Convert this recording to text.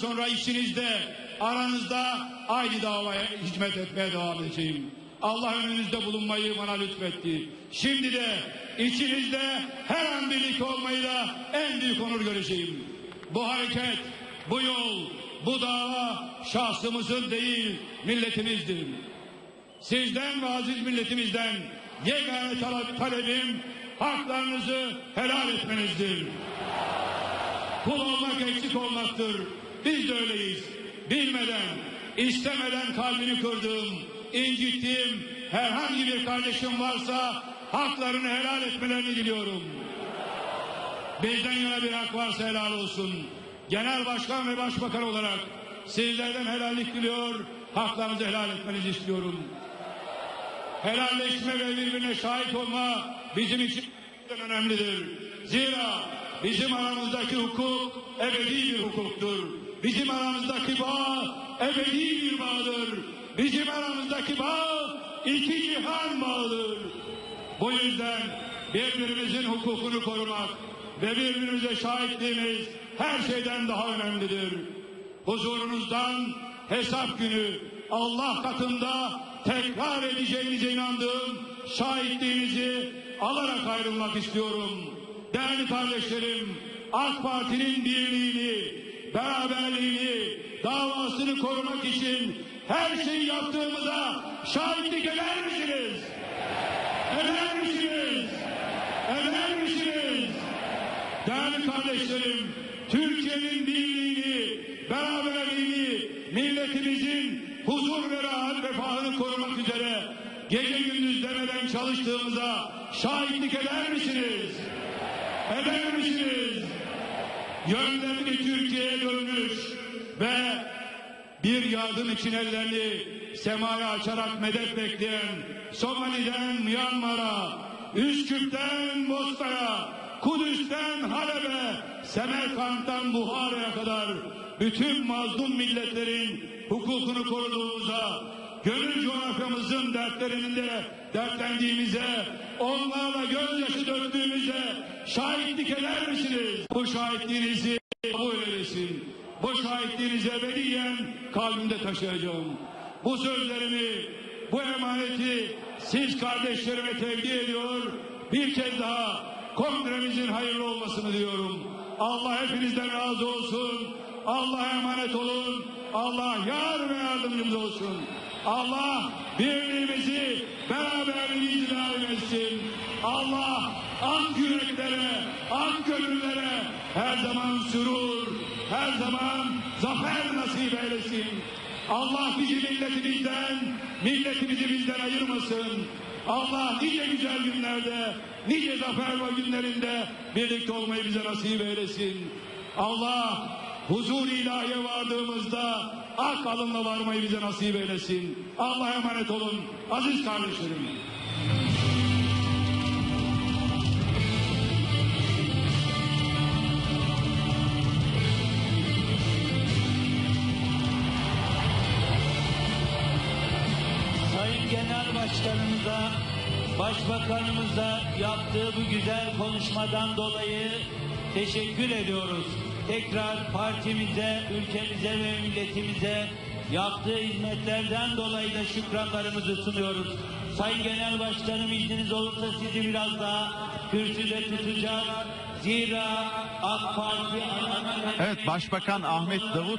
sonra içinizde, aranızda aynı davaya hizmet etmeye devam edeceğim. Allah önünüzde bulunmayı bana lütfetti. Şimdi de içinizde her an birlikte olmayı da en büyük onur göreceğim. Bu hareket, bu yol, bu dava şahsımızın değil milletimizdir. Sizden ve aziz milletimizden yegane talebim haklarınızı helal etmenizdir. Kul olmak eksik olmaktır. Biz de öyleyiz. Bilmeden, istemeden kalbini kırdığım, incittiğim herhangi bir kardeşim varsa haklarını helal etmelerini diliyorum. Bizden yana bir hak varsa helal olsun. Genel başkan ve başbakan olarak sizlerden helallik diliyor, haklarınızı helal etmenizi istiyorum. Helalleşme ve birbirine şahit olma bizim için önemlidir. Zira bizim aramızdaki hukuk ebedi bir hukuktur. Bizim aramızdaki bağ ebedi bir bağdır. Bizim aramızdaki bağ iki cihan bağıdır. Bu yüzden birbirimizin hukukunu korumak ve birbirimize şahitliğimiz her şeyden daha önemlidir. Huzurunuzdan hesap günü Allah katında tekrar edeceğinize inandığım şahitliğinizi alarak ayrılmak istiyorum. Değerli kardeşlerim, AK Parti'nin birliğini, beraberliğini, davasını korumak için her şeyi yaptığımıza şahitlik eder misiniz? Eder misiniz? Eder misiniz? Değerli kardeşlerim, Türkiye'nin birliğini, beraberliğini, milletimizin huzur ve rahat refahını korumak üzere gece gündüz demeden çalıştığımıza şahitlik eder misiniz? Eder misiniz? Yönlerini Türkiye'ye dönmüş ve bir yardım için ellerini semaya açarak medet bekleyen Somali'den Myanmar'a, Üsküp'ten Bosna'ya, Kudüs'ten Halep'e, Semerkant'tan Buhara'ya kadar bütün mazlum milletlerin hukukunu koruduğumuza, gönül coğrafyamızın dertlerinin de dertlendiğimize, onlarla gözyaşı döktüğümüze şahitlik eder misiniz? Bu şahitliğinizi kabul eylesin. Bu şahitliğinizi ebediyen kalbimde taşıyacağım. Bu sözlerimi, bu emaneti siz kardeşlerime tevdi ediyor. Bir kez daha kongremizin hayırlı olmasını diyorum. Allah hepinizden razı olsun. Allah'a emanet olun. Allah yar ve yardımcımız olsun. Allah birliğimizi, beraberliğimizi daim etsin. Allah ak yüreklere, ak gönüllere her zaman sürur, her zaman zafer nasip eylesin. Allah bizi milletimizden, milletimizi bizden ayırmasın. Allah nice güzel günlerde, nice zafer ve günlerinde birlikte olmayı bize nasip eylesin. Allah huzur ilahiye vardığımızda ak alınla varmayı bize nasip eylesin. Allah'a emanet olun aziz kardeşlerim. Sayın Genel Başkanımıza, Başbakanımıza yaptığı bu güzel konuşmadan dolayı teşekkür ediyoruz. Tekrar partimize, ülkemize ve milletimize yaptığı hizmetlerden dolayı da şükranlarımızı sunuyoruz. Sayın Genel Başkanım izniniz olursa sizi biraz daha kürsüde tutacak. Zira AK Parti... Evet Başbakan Ahmet Davut